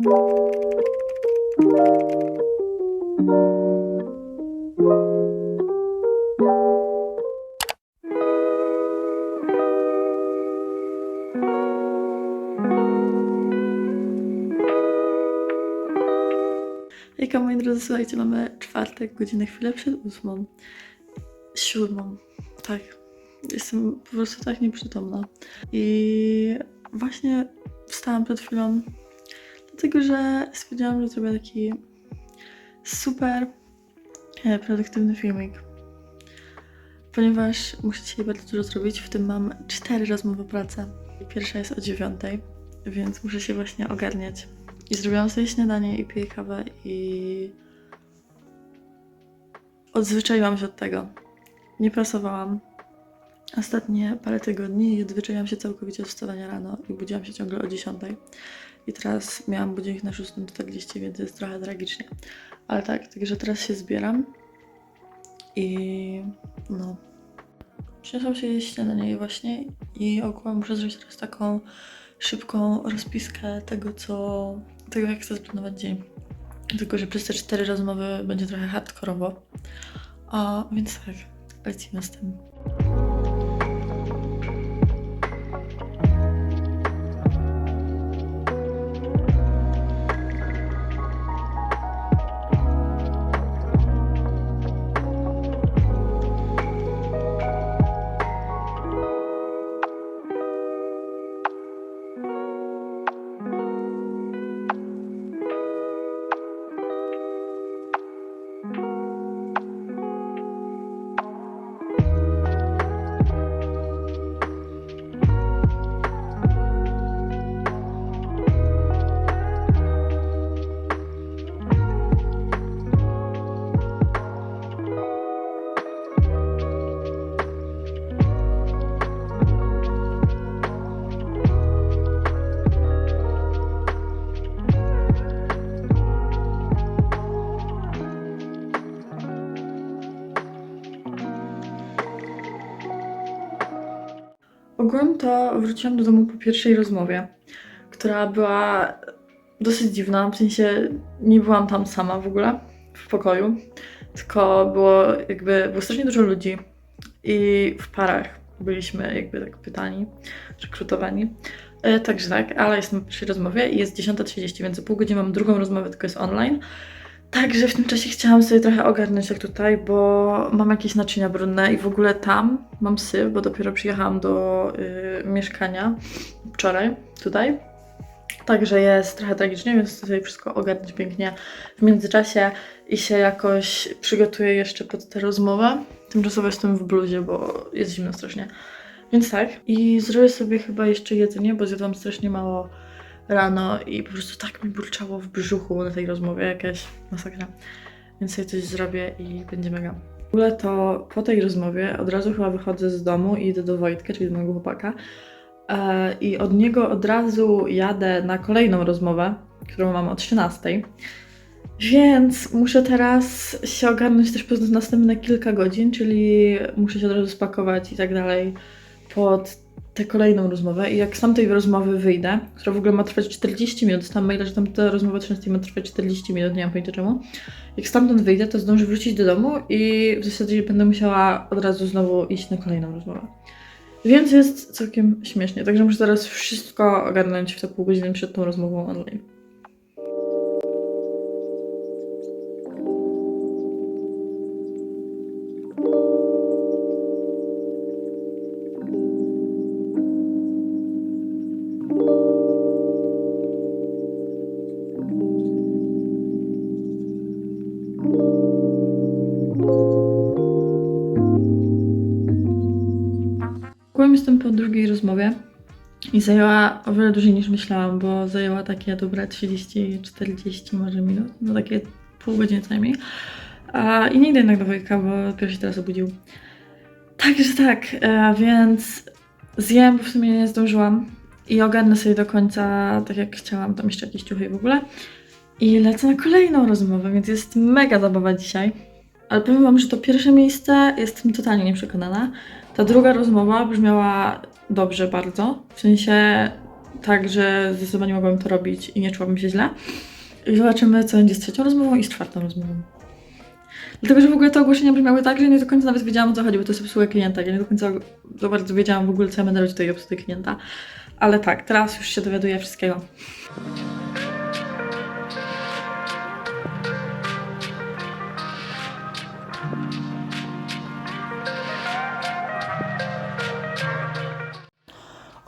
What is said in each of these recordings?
Hejka moi drodzy, słuchajcie, mamy czwartek, godzinę chwilę przed ósmą. Siódmą, tak. Jestem po prostu tak nieprzytomna. I właśnie wstałam przed chwilą, dlatego że stwierdziłam, że zrobię taki super e, produktywny filmik. Ponieważ muszę dzisiaj bardzo dużo zrobić, w tym mam cztery rozmowy o pracę. Pierwsza jest o dziewiątej, więc muszę się właśnie ogarniać. I zrobiłam sobie śniadanie i piję kawę i odzwyczaiłam się od tego. Nie pracowałam ostatnie parę tygodni odzwyczaiłam się całkowicie od wstawania rano i budziłam się ciągle o 10. I teraz miałam budzik na 6.40, więc jest trochę tragicznie. Ale tak, także teraz się zbieram i no. Przyniosłam się jeść śniadanie właśnie i ogółem muszę zrobić teraz taką szybką rozpiskę tego, co, tego jak chcę zaplanować dzień. Tylko, że przez te cztery rozmowy będzie trochę hardkorowo. A więc tak, lecimy z tym. Ogółem to wróciłam do domu po pierwszej rozmowie, która była dosyć dziwna, w sensie nie byłam tam sama w ogóle w pokoju, tylko było jakby, było strasznie dużo ludzi i w parach byliśmy jakby tak pytani, rekrutowani. E, także tak, ale jestem po pierwszej rozmowie i jest 10.30, więc za pół godziny mam drugą rozmowę, tylko jest online. Także w tym czasie chciałam sobie trochę ogarnąć jak tutaj, bo mam jakieś naczynia brudne i w ogóle tam mam syf, bo dopiero przyjechałam do y, mieszkania wczoraj, tutaj. Także jest trochę tragicznie, więc sobie wszystko ogarnąć pięknie w międzyczasie i się jakoś przygotuję jeszcze pod tę rozmowę. Tymczasowo jestem w bluzie, bo jest zimno strasznie. Więc tak. I zrobię sobie chyba jeszcze jedzenie, bo zjadłam strasznie mało rano i po prostu tak mi burczało w brzuchu na tej rozmowie, jakaś masakra. Więc sobie coś zrobię i będzie mega. W ogóle to po tej rozmowie od razu chyba wychodzę z domu i idę do Wojtka, czyli do mojego chłopaka. E, I od niego od razu jadę na kolejną rozmowę, którą mam o 13. Więc muszę teraz się ogarnąć też przez następne kilka godzin, czyli muszę się od razu spakować i tak dalej pod tę kolejną rozmowę. I jak z tamtej rozmowy wyjdę, która w ogóle ma trwać 40 minut, dostałam maila, że tamta rozmowa 13 ma trwać 40 minut, nie mam pojęcia czemu. Jak stamtąd wyjdę, to zdążę wrócić do domu i w zasadzie będę musiała od razu znowu iść na kolejną rozmowę. Więc jest całkiem śmiesznie, także muszę teraz wszystko ogarnąć w te pół godziny przed tą rozmową online. Jestem po drugiej rozmowie i zajęła o wiele dłużej niż myślałam, bo zajęła takie dobre 30-40 może minut, no takie pół godziny co najmniej. A, I nie idę jednak do Wojtka, bo dopiero się teraz obudził. Także tak, e, więc zjem, bo w sumie nie zdążyłam i ogarnę sobie do końca, tak jak chciałam, tam jeszcze jakieś ciuchy w ogóle. I lecę na kolejną rozmowę, więc jest mega zabawa dzisiaj. Ale powiem wam, że to pierwsze miejsce jestem totalnie nieprzekonana. Ta druga rozmowa brzmiała dobrze bardzo. W sensie tak, że zdecydowanie mogłabym to robić i nie czułabym się źle. I zobaczymy, co będzie z trzecią rozmową i z czwartą rozmową. Dlatego, że w ogóle te ogłoszenia brzmiały tak, że nie do końca nawet wiedziałam o co chodzi, bo to jest obsługa klienta. Ja nie do końca za bardzo wiedziałam w ogóle, co ja będę robić w tej obsłudze klienta. Ale tak, teraz już się dowiaduję wszystkiego.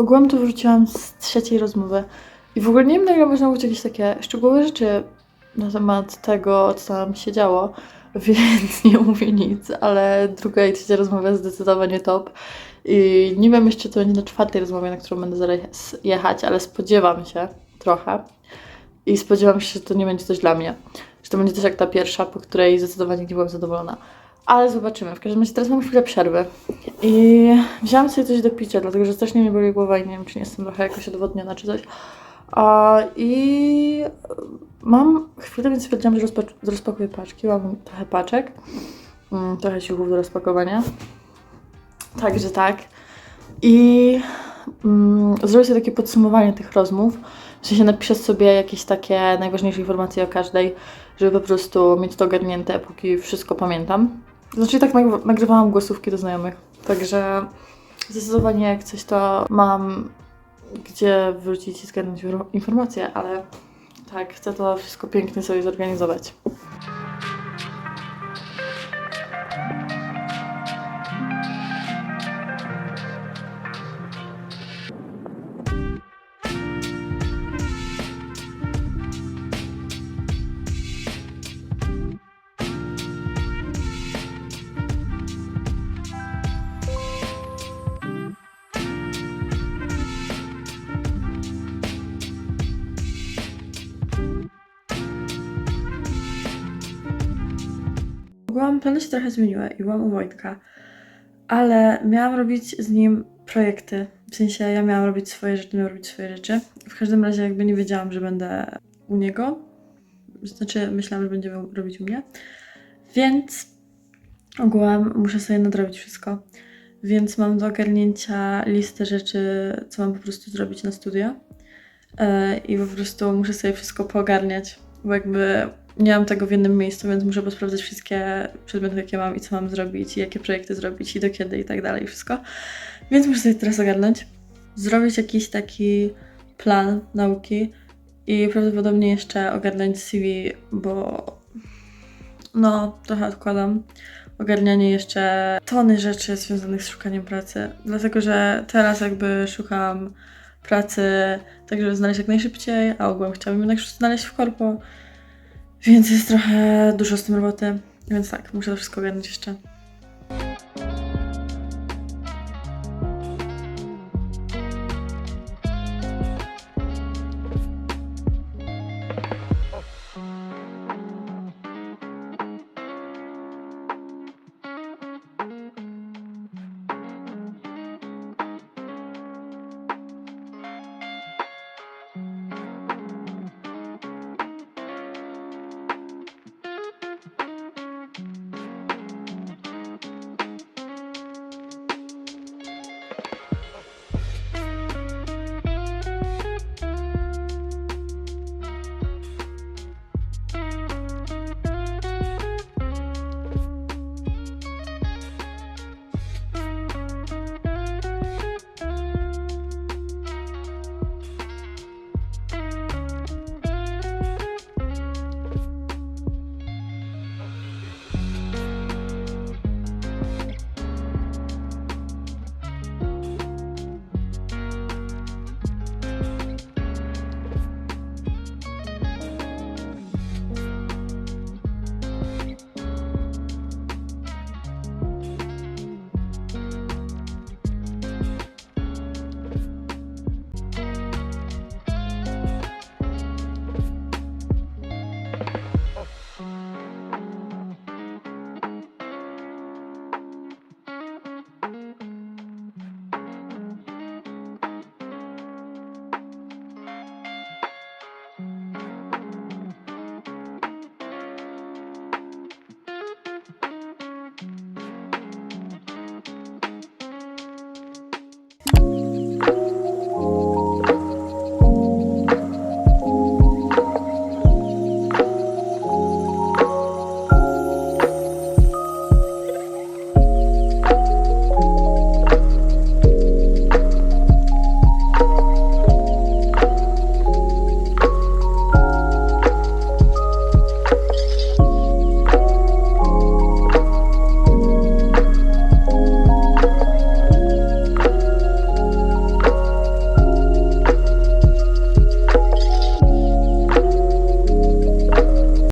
Ogółem to wróciłam z trzeciej rozmowy i w ogóle nie wiem, na ile można mówić jakieś takie szczegółowe rzeczy na temat tego, co tam się działo, więc nie mówię nic, ale druga i trzecia rozmowa zdecydowanie top. I nie wiem jeszcze, co będzie na czwartej rozmowie, na którą będę zaraz jechać, ale spodziewam się trochę. I spodziewam się, że to nie będzie coś dla mnie. Że to będzie też jak ta pierwsza, po której zdecydowanie nie byłam zadowolona. Ale zobaczymy. W każdym razie teraz mam chwilę przerwy. I wzięłam sobie coś do picia, dlatego że strasznie mnie boli głowa i nie wiem, czy nie jestem trochę jakoś odwodniona czy coś. I mam chwilę, więc stwierdziłam, że rozpa- rozpakuję paczki. Mam trochę paczek, mm, trochę siłów do rozpakowania. Także tak. I mm, zrobię sobie takie podsumowanie tych rozmów. W sensie napiszę sobie jakieś takie najważniejsze informacje o każdej, żeby po prostu mieć to ogarnięte, póki wszystko pamiętam. Znaczy tak nag- nagrywałam głosówki do znajomych, także zdecydowanie jak coś to mam gdzie wrócić i zgarnąć infor- informacje, ale tak, chcę to wszystko pięknie sobie zorganizować. Byłam, plany się trochę zmieniły i byłam u Wojtka, ale miałam robić z nim projekty. W sensie ja miałam robić swoje rzeczy, miał robić swoje rzeczy. W każdym razie jakby nie wiedziałam, że będę u niego. Znaczy myślałam, że będzie robić u mnie. Więc ogółem muszę sobie nadrobić wszystko. Więc mam do ogarnięcia listę rzeczy, co mam po prostu zrobić na studia. Yy, I po prostu muszę sobie wszystko poogarniać, bo jakby nie mam tego w jednym miejscu, więc muszę posprawdzać wszystkie przedmioty, jakie mam i co mam zrobić, i jakie projekty zrobić, i do kiedy, i tak dalej, wszystko. Więc muszę sobie teraz ogarnąć, zrobić jakiś taki plan nauki i prawdopodobnie jeszcze ogarnąć CV, bo no, trochę odkładam. Ogarnianie jeszcze tony rzeczy związanych z szukaniem pracy, dlatego że teraz jakby szukam pracy tak, żeby znaleźć jak najszybciej, a ogółem chciałabym jednak znaleźć w korpo, więc jest trochę dużo z tym roboty, więc tak, muszę to wszystko ogarnąć jeszcze.